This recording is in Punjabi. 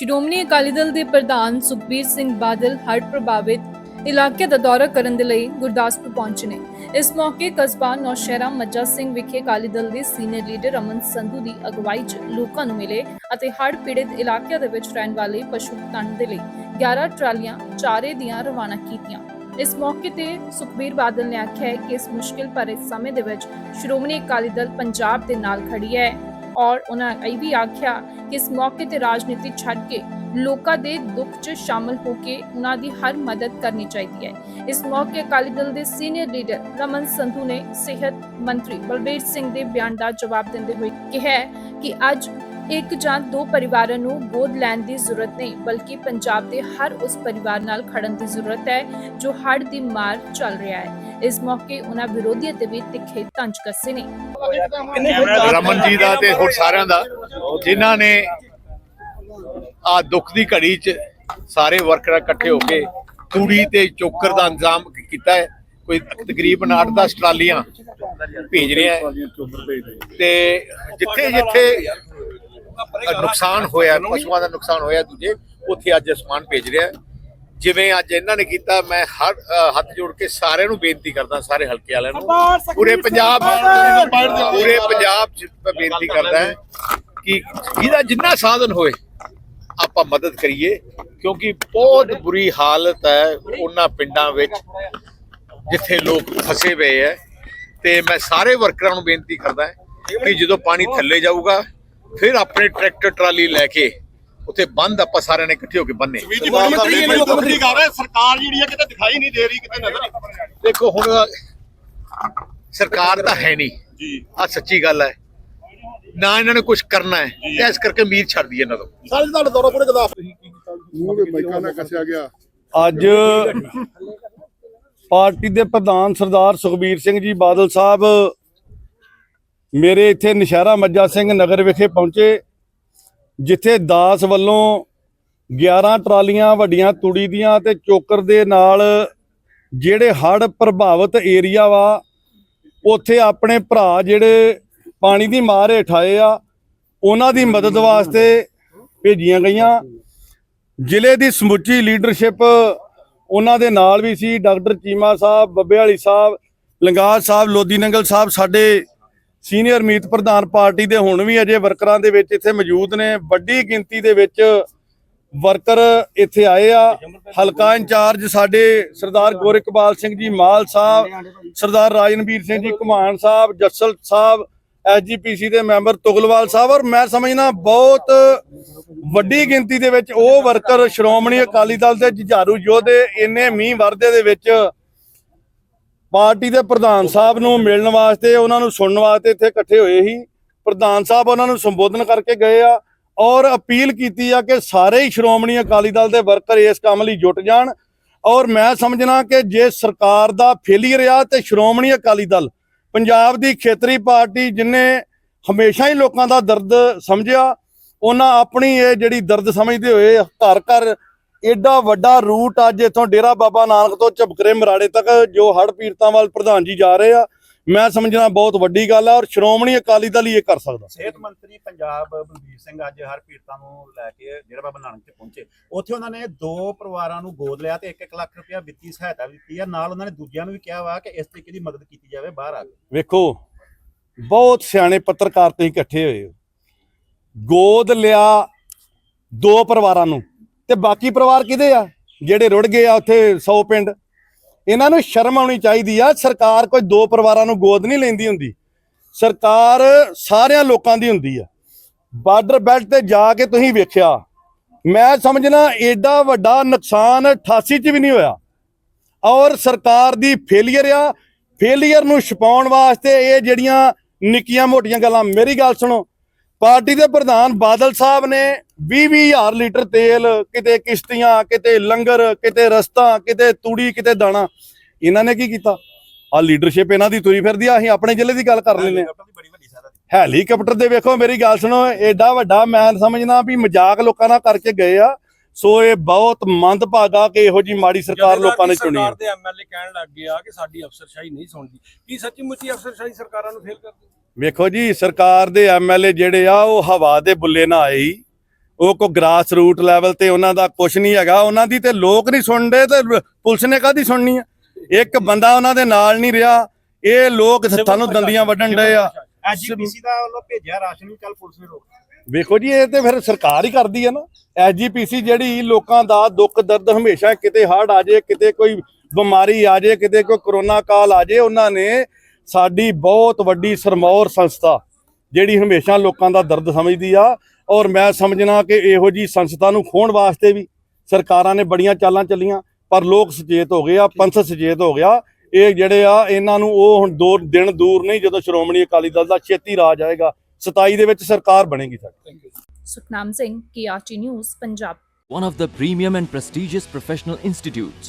ਸ਼੍ਰੋਮਣੀ ਅਕਾਲੀ ਦਲ ਦੇ ਪ੍ਰਧਾਨ ਸੁਖਬੀਰ ਸਿੰਘ ਬਾਦਲ ਹੜ੍ਹ ਪ੍ਰਭਾਵਿਤ ਇਲਾਕੇ ਦਾ ਦੌਰਾ ਕਰਨ ਦੇ ਲਈ ਗੁਰਦਾਸਪੁਰ ਪਹੁੰਚੇ ਨੇ। ਇਸ ਮੌਕੇ ਕਸਬਾ ਨੌਸ਼ਹਿਰਾ ਮੱਜਾ ਸਿੰਘ ਵਿਖੇ ਅਕਾਲੀ ਦਲ ਦੇ ਸੀਨੀਅਰ ਲੀਡਰ ਅਮਨ ਸੰਧੂ ਦੀ ਅਗਵਾਈ 'ਚ ਲੋਕਾਂ ਨੂੰ ਮਿਲੇ ਅਤੇ ਹੜ੍ਹ ਪੀੜਿਤ ਇਲਾਕਿਆਂ ਦੇ ਵਿੱਚ ਰਹਿਣ ਵਾਲੇ ਪਸ਼ੂ ਧਨ ਦੇ ਲਈ 11 ਟਰਾਲੀਆਂ ਚਾਰੇ ਦੀਆਂ ਰਵਾਨਾ ਕੀਤੀਆਂ। ਇਸ ਮੌਕੇ ਤੇ ਸੁਖਬੀਰ ਬਾਦਲ ਨੇ ਆਖਿਆ ਹੈ ਕਿ ਇਸ ਮੁਸ਼ਕਿਲ ਭਰੇ ਸਮੇਂ ਦੇ ਵਿੱਚ ਸ਼੍ਰੋਮਣੀ ਅਕਾਲੀ ਦਲ ਪੰਜਾਬ ਦੇ ਨਾਲ ਖੜੀ ਹੈ। ਔਰ ਉਹਨਾਂ ਇਹ ਵੀ ਆਖਿਆ ਕਿ ਇਸ ਮੌਕੇ ਤੇ ਰਾਜਨੀਤੀ ਛੱਡ ਕੇ ਲੋਕਾਂ ਦੇ ਦੁੱਖ 'ਚ ਸ਼ਾਮਲ ਹੋ ਕੇ ਉਹਨਾਂ ਦੀ ਹਰ ਮਦਦ ਕਰਨੀ ਚਾਹੀਦੀ ਹੈ। ਇਸ ਮੌਕੇ ਅਕਾਲੀ ਦਲ ਦੇ ਸੀਨੀਅਰ ਲੀਡਰ ਰਮਨ ਸੰਧੂ ਨੇ ਸਿਹਤ ਮੰਤਰੀ ਬਲਬੀਰ ਸਿੰਘ ਦੇ ਬਿਆਨ ਦਾ ਜਵਾਬ ਦਿੰਦੇ ਹੋਏ ਕਿਹਾ ਹੈ ਕਿ ਅੱਜ ਇੱਕ ਜਾਂ ਦੋ ਪਰਿਵਾਰਾਂ ਨੂੰ ਗੋਦ ਲੈਣ ਦੀ ਜ਼ਰੂਰਤ ਨਹੀਂ ਬਲਕਿ ਪੰਜਾਬ ਦੇ ਹਰ ਉਸ ਪਰਿਵਾਰ ਨਾਲ ਖੜਨ ਦੀ ਜ਼ਰੂਰਤ ਹੈ ਜੋ ਹੜ੍ਹ ਦੀ ਮਾਰ ਚੱਲ ਰਿਹਾ ਹੈ। ਇਸ ਮੌਕੇ ਉਹਨਾਂ ਵਿਰੋਧੀਆਂ ਤੇ ਵੀ ਤਿੱਖੇ ਤੰਜ ਕੱਸੇ ਨੇ। ਰਮਨ ਜੀ ਦਾ ਤੇ ਹੋਰ ਸਾਰਿਆਂ ਦਾ ਜਿਨ੍ਹਾਂ ਨੇ ਆ ਦੁੱਖ ਦੀ ਘੜੀ 'ਚ ਸਾਰੇ ਵਰਕਰ ਇਕੱਠੇ ਹੋ ਕੇ ਤੂੜੀ ਤੇ ਚੋਕਰ ਦਾ ਇੰਤਜ਼ਾਮ ਕੀਤਾ ਹੈ। ਕੋਈ ਤਕਰੀਬਨ 8-10 ਟਰਾਲੀਆਂ ਭੇਜ ਰਿਹਾ ਹੈ। ਤੇ ਜਿੱਥੇ ਜਿੱਥੇ ਨੁਕਸਾਨ ਹੋਇਆ ਪਸ਼ੂਆਂ ਦਾ ਨੁਕਸਾਨ ਹੋਇਆ ਦੂਜੇ ਉੱਥੇ ਅੱਜ ਸਮਾਨ ਭੇਜ ਰਿਹਾ। ਜਿਵੇਂ ਅੱਜ ਇਹਨਾਂ ਨੇ ਕੀਤਾ ਮੈਂ ਹਰ ਹੱਥ ਜੋੜ ਕੇ ਸਾਰਿਆਂ ਨੂੰ ਬੇਨਤੀ ਕਰਦਾ ਸਾਰੇ ਹਲਕੇ ਵਾਲਿਆਂ ਨੂੰ। ਪੂਰੇ ਪੰਜਾਬ ਪੂਰੇ ਪੰਜਾਬ ਬੇਨਤੀ ਕਰਦਾ ਕਿ ਜਿਹਦਾ ਜਿੰਨਾ ਸਾਧਨ ਹੋਏ ਆਪਾਂ ਮਦਦ ਕਰੀਏ ਕਿਉਂਕਿ ਬਹੁਤ ਬੁਰੀ ਹਾਲਤ ਹੈ ਉਹਨਾਂ ਪਿੰਡਾਂ ਵਿੱਚ ਜਿੱਥੇ ਲੋਕ ਫਸੇ ਹੋਏ ਹੈ। ਤੇ ਮੈਂ ਸਾਰੇ ਵਰਕਰਾਂ ਨੂੰ ਬੇਨਤੀ ਕਰਦਾ ਕਿ ਜਦੋਂ ਪਾਣੀ ਥੱਲੇ ਜਾਊਗਾ ਫਿਰ ਆਪਣੇ ਟਰੈਕਟਰ ਟਰਾਲੀ ਲੈ ਕੇ ਉੱਥੇ ਬੰਦ ਆਪਾਂ ਸਾਰਿਆਂ ਨੇ ਇਕੱਠੇ ਹੋ ਕੇ ਬੰਨੇ। ਜੀ ਮੁੱਖ ਮੰਤਰੀ ਨੇ ਮੁੱਖ ਮੰਤਰੀ ਕਰ ਰਿਹਾ ਸਰਕਾਰ ਜਿਹੜੀ ਹੈ ਕਿਤੇ ਦਿਖਾਈ ਨਹੀਂ ਦੇ ਰਹੀ ਕਿਤੇ ਨਜ਼ਰ ਨਹੀਂ ਦੇਖੋ ਹੁਣ ਸਰਕਾਰ ਤਾਂ ਹੈ ਨਹੀਂ। ਜੀ। ਆ ਸੱਚੀ ਗੱਲ ਹੈ। ਨਾ ਇਹਨਾਂ ਨੇ ਕੁਝ ਕਰਨਾ ਹੈ। ਇਸ ਕਰਕੇ ਉਮੀਦ ਛੱਡਦੀ ਇਹਨਾਂ ਤੋਂ। ਸਾਰੇ ਤੁਹਾਡਾ ਦੌਰਾ ਪੂਰੇ ਗਦਾਫ ਮੂੰਹ ਦੇ ਮਾਈਕਾਂ ਨਾਲ ਕੱਸਿਆ ਗਿਆ। ਅੱਜ ਪਾਰਟੀ ਦੇ ਪ੍ਰਧਾਨ ਸਰਦਾਰ ਸੁਖਬੀਰ ਸਿੰਘ ਜੀ ਬਾਦਲ ਸਾਹਿਬ ਮੇਰੇ ਇੱਥੇ ਨਸ਼ਹਿਰਾ ਮੱਜਾ ਸਿੰਘ ਨਗਰ ਵਿਖੇ ਪਹੁੰਚੇ, ਜਿੱਥੇ ਦਾਸ ਵੱਲੋਂ 11 ਟਰਾਲੀਆਂ ਵੱਡੀਆਂ ਤੂੜੀ ਦੀਆਂ ਤੇ ਚੋਕਰ ਦੇ ਨਾਲ ਜਿਹੜੇ ਹੜ੍ਹ ਪ੍ਰਭਾਵਿਤ ਏਰੀਆ ਵਾ, ਉੱਥੇ ਆਪਣੇ ਭਰਾ ਜਿਹੜੇ ਪਾਣੀ ਦੀ ਮਾਰ ਹੇਠ ਆਏ ਆ, ਉਹਨਾਂ ਦੀ ਮਦਦ ਵਾਸਤੇ ਭੇਜੀਆਂ ਗਈਆਂ। ਜ਼ਿਲ੍ਹੇ ਦੀ ਸਮੁੱਚੀ ਲੀਡਰਸ਼ਿਪ ਉਹਨਾਂ ਦੇ ਨਾਲ ਵੀ ਸੀ, ਡਾਕਟਰ ਚੀਮਾ ਸਾਹਿਬ, ਬੱਬੇ ਵਾਲੀ ਸਾਹਿਬ ਲੰਗਾਜ ਸਾਹਿਬ ਲੋਦੀ ਨੰਗਲ ਸਾਹਿਬ ਸਾਡੇ ਸੀਨੀਅਰ ਮੀਤ ਪ੍ਰਧਾਨ ਪਾਰਟੀ ਦੇ ਹੁਣ ਵੀ ਅਜੇ ਵਰਕਰਾਂ ਦੇ ਵਿੱਚ ਇੱਥੇ ਮੌਜੂਦ ਨੇ। ਵੱਡੀ ਗਿਣਤੀ ਦੇ ਵਿੱਚ ਵਰਕਰ ਇੱਥੇ ਆਏ ਆ। ਹਲਕਾ ਇੰਚਾਰਜ ਸਾਡੇ ਸਰਦਾਰ ਗੋਰਖਪਾਲ ਸਿੰਘ ਜੀ, ਮਾਲ ਸਾਹਿਬ, ਸਰਦਾਰ ਰਾਜਨਵੀਰ ਸਿੰਘ ਜੀ ਘੁਮਾਨ ਸਾਹਿਬ, ਜੱਸਲ ਸਾਹਿਬ, ਐਸਜੀਪੀਸੀ ਦੇ ਮੈਂਬਰ ਤੁਗਲਵਾਲ ਸਾਹਿਬ। ਔਰ ਮੈਂ ਸਮਝਣਾ ਬਹੁਤ ਵੱਡੀ ਗਿਣਤੀ ਦੇ ਵਿੱਚ ਉਹ ਵਰਕਰ ਸ਼੍ਰੋਮਣੀ ਅਕਾਲੀ ਦਲ ਦੇ ਜੁਝਾਰੂ ਯੋਧੇ ਇੰਨੇ ਮੀਂਹ ਵਰਦੇ ਦੇ ਵਿੱਚ ਪਾਰਟੀ ਦੇ ਪ੍ਰਧਾਨ ਸਾਹਿਬ ਨੂੰ ਮਿਲਣ ਵਾਸਤੇ, ਉਹਨਾਂ ਨੂੰ ਸੁਣਨ ਵਾਸਤੇ ਇੱਥੇ ਇਕੱਠੇ ਹੋਏ ਸੀ। ਪ੍ਰਧਾਨ ਸਾਹਿਬ ਉਹਨਾਂ ਨੂੰ ਸੰਬੋਧਨ ਕਰਕੇ ਗਏ ਆ ਔਰ ਅਪੀਲ ਕੀਤੀ ਆ ਕਿ ਸਾਰੇ ਹੀ ਸ਼੍ਰੋਮਣੀ ਅਕਾਲੀ ਦਲ ਦੇ ਵਰਕਰ ਇਸ ਕੰਮ ਲਈ ਜੁਟ ਜਾਣ। ਔਰ ਮੈਂ ਸਮਝਣਾ ਕਿ ਜੇ ਸਰਕਾਰ ਦਾ ਫੇਲੀਅਰ ਆ ਤੇ ਸ਼੍ਰੋਮਣੀ ਅਕਾਲੀ ਦਲ, ਪੰਜਾਬ ਦੀ ਖੇਤਰੀ ਪਾਰਟੀ ਜਿਨੇ ਹਮੇਸ਼ਾ ਹੀ ਲੋਕਾਂ ਦਾ ਦਰਦ ਸਮਝਿਆ, ਉਹਨਾਂ ਆਪਣੀ ਇਹ ਜਿਹੜੀ ਦਰਦ ਸਮਝਦੇ ਹੋਏ ਘਰ ਘਰ ਏਡਾ ਵੱਡਾ ਰੂਟ ਅੱਜ ਇਥੋਂ ਡੇਰਾ ਬਾਬਾ ਨਾਨਕ ਤੋਂ ਝਬਕਰੇ ਮਰਾੜੇ ਤੱਕ ਜੋ ਹੜ ਪੀੜਤਾਂ ਵੱਲ ਪ੍ਰਧਾਨ ਜੀ ਜਾ ਰਹੇ ਆ। ਮੈਂ ਸਮਝਣਾ ਬਹੁਤ ਵੱਡੀ ਗੱਲ ਆ ਔਰ ਸ਼੍ਰੋਮਣੀ ਅਕਾਲੀ ਦਲ ਹੀ ਇਹ ਕਰ ਸਕਦਾ। ਸਿਹਤ ਮੰਤਰੀ ਪੰਜਾਬ ਬਲਬੀਰ ਸਿੰਘ ਅੱਜ ਹਰ ਪੀੜਤਾਂ ਨੂੰ ਲੈ ਕੇ ਡੇਰਾ ਬਾਬਾ ਨਾਨਕ ਤੇ ਪਹੁੰਚੇ। ਉੱਥੇ ਉਹਨਾਂ ਨੇ ਦੋ ਪਰਿਵਾਰਾਂ ਨੂੰ ਗੋਦ ਲਿਆ ਤੇ 1-1 ਲੱਖ ਰੁਪਇਆ ਵਿੱਤੀ ਸਹਾਇਤਾ ਵੀ ਦਿੱਤੀ ਆ। ਨਾਲ ਉਹਨਾਂ ਨੇ ਦੂਜਿਆਂ ਨੂੰ ਵੀ ਕਿਹਾ ਵਾ ਕਿ ਇਸ ਤਰੀਕੇ ਦੀ ਮਦਦ ਕੀਤੀ ਜਾਵੇ ਬਾਹਰ ਆ ਕੇ। ਵੇਖੋ ਬਹੁਤ ਸਿਆਣੇ ਪੱਤਰਕਾਰ ਤੁਸੀਂ ਇਕੱਠੇ ਹੋਏ ਗੋਦ ਲਿਆ ਦੋ ਪਰਿਵਾਰਾਂ ਨੂੰ। ਤੇ ਬਾਕੀ ਪਰਿਵਾਰ ਕਿਹਦੇ ਆ? ਜਿਹੜੇ ਰੁੜ ਗਏ ਆ ਉੱਥੇ 100 ਪਿੰਡ। ਇਹਨਾਂ ਨੂੰ ਸ਼ਰਮ ਆਉਣੀ ਚਾਹੀਦੀ ਆ। ਸਰਕਾਰ ਕੋਈ ਦੋ ਪਰਿਵਾਰਾਂ ਨੂੰ ਗੋਦ ਨਹੀਂ ਲੈਂਦੀ ਹੁੰਦੀ। ਸਰਕਾਰ ਸਾਰਿਆਂ ਲੋਕਾਂ ਦੀ ਹੁੰਦੀ ਆ। ਬਾਰਡਰ ਬੈਲਟ ਤੇ ਜਾ ਕੇ ਤੁਸੀਂ ਵੇਖਿਆ। ਮੈਂ ਸਮਝਣਾ ਐਡਾ ਵੱਡਾ ਨੁਕਸਾਨ 88 ਚ ਵੀ ਨਹੀਂ ਹੋਇਆ। ਔਰ ਸਰਕਾਰ ਦੀ ਫੇਲੀਅਰ ਆ। ਫੇਲੀਅਰ ਨੂੰ ਛਪਾਉਣ ਵਾਸਤੇ ਇਹ ਜਿਹੜੀਆਂ ਨਿੱਕੀਆਂ ਮੋਟੀਆਂ ਗੱਲਾਂ, ਮੇਰੀ ਗੱਲ ਸੁਣੋ। ਪਾਰਟੀ ਦੇ ਪ੍ਰਧਾਨ ਬਾਦਲ ਸਾਹਿਬ ਨੇ 20 ਹਜ਼ਾਰ ਲੀਟਰ ਤੇਲ ਕਿਤੇ ਕਿਸ਼ਤੀਆਂ ਕਿਤੇ ਲੰਗਰ ਕਿਤੇ ਰਸਤਾ ਕਿਤੇ ਤੂੜੀ ਕਿਤੇ ਦਾਣਾ। ਇਹਨਾਂ ਨੇ ਕੀ ਕੀਤਾ? ਆ ਲੀਡਰਸ਼ਿਪ ਇਹਨਾਂ ਦੀ ਤੁਰੀ ਫਿਰਦੀ ਆ ਅਸੀਂ ਆਪਣੇ ਜ਼ਿਲ੍ਹੇ ਦੀ ਗੱਲ ਕਰ ਸਹਾਇਤਾ ਹੈਲੀਕਾਪਟਰ ਦੇ ਵੇਖੋ ਮੇਰੀ ਗੱਲ ਸੁਣੋ ਐਡਾ ਵੱਡਾ ਮੈਂ ਸਮਝਣਾ ਵੀ ਮਜ਼ਾਕ ਲੋਕਾਂ ਨਾਲ ਕਰਕੇ ਗਏ ਆ। ਸੋ ਇਹ ਬਹੁਤ ਮੰਦਭਾਗਾ ਕਿ ਇਹੋ ਜੀ ਮਾੜੀ ਸਰਕਾਰ ਲੋਕਾਂ ਨੇ ਚੁਣੀ ਸਰਕਾਰ ਦੇ ਐਮਐਲਏ ਕਹਿਣ ਲੱਗ ਗਿਆ ਕਿ ਸਾਡੀ ਅਫਸਰਸ਼ਾਹੀ ਨਹੀਂ ਸੁਣਦੀ। ਕੀ ਸੱਚੀ ਮੁੱਚੀ ਅਫਸਰਸ਼ਾਹੀ ਸਰਕਾਰਾਂ ਨੂੰ ਫੇਲ ਕਰਦੀ? ਵੇਖੋ ਜੀ ਸਰਕਾਰ ਦੇ ਐਮਐਲਏ ਜਿਹੜੇ ਆ ਉਹ ਹਵਾ ਦੇ ਬੁੱਲੇ ਨਾ ਆਏ ਹੀ। ਉਹ ਕੋ ਗ੍ਰਾਸ ਰੂਟ ਲੈਵਲ ਤੇ ਉਹਨਾਂ ਦਾ ਕੁਝ ਨਹੀਂ ਹੈਗਾ। ਉਹਨਾਂ ਦੀ ਤੇ ਲੋਕ ਨਹੀਂ ਸੁਣਦੇ ਤੇ ਪੁਲਿਸ ਨੇ ਕਾਦੀ ਸੁਣਨੀ ਆ? ਇੱਕ ਬੰਦਾ ਉਹਨਾਂ ਦੇ ਨਾਲ ਨਹੀਂ ਰਿਹਾ। ਇਹ ਲੋਕ ਸਾਨੂੰ ਦੰਦੀਆਂ ਵੱਢਣ ਡਏ ਆ। ਐਜੀਪੀਸੀ ਦਾ ਵੱਲੋਂ ਭੇਜਿਆ ਰਾਸ਼ਨ ਕੱਲ ਪੁਲਿਸ ਨੇ ਰੋਕ ਵੇਖੋ ਜੀ ਇਹ ਤੇ ਫਿਰ ਸਰਕਾਰ ਹੀ ਕਰਦੀ ਹੈ ਨਾ। ਐਸਜੀਪੀਸੀ ਜਿਹੜੀ ਲੋਕਾਂ ਦਾ ਦੁੱਖ ਦਰਦ ਹਮੇਸ਼ਾ ਕਿਤੇ ਹੜ੍ਹ ਆ ਜਾਏ ਕਿਤੇ ਕੋਈ ਬਿਮਾਰੀ ਆ ਜਾਏ ਕਿਤੇ ਕੋਈ ਕਰੋਨਾ ਕਾਲ ਆ ਜਾਏ ਉਹਨਾਂ ਨੇ ਸਾਡੀ ਬਹੁਤ ਵੱਡੀ ਸਰਮੌਰ ਸੰਸਥਾ ਜਿਹੜੀ ਹਮੇਸ਼ਾ ਲੋਕਾਂ ਦਾ ਦਰਦ ਸਮਝਦੀ ਆ ਔਰ ਮੈਂ ਸਮਝਣਾ ਕਿ ਇਹੋ ਜੀ ਸੰਸਥਾ ਨੂੰ ਖੋਣ ਵਾਸਤੇ ਵੀ ਸਰਕਾਰਾਂ ਨੇ ਬੜੀਆਂ ਚਾਲਾਂ ਚੱਲੀਆਂ ਪਰ ਲੋਕ ਸੁਚੇਤ ਹੋ ਗਏ ਆ ਪੰਥ ਸੁਚੇਤ ਹੋ ਗਿਆ। ਇਹ ਜਿਹੜੇ ਆ ਇਹਨਾਂ ਨੂੰ ਉਹ ਹੁਣ ਦੋ ਦਿਨ ਦੂਰ ਨਹੀਂ ਜਦੋਂ ਸ਼੍ਰੋਮਣੀ ਅਕਾਲੀ ਦਲ ਦਾ ਛੇਤੀ ਰਾਜ ਆਏਗਾ 27 ਦੇ ਵਿੱਚ ਸਰਕਾਰ ਬਣੇਗੀ ਸਾਡੀ। Sukhnam Singh KRT news Punjab. One of the premium and prestigious professional institutes,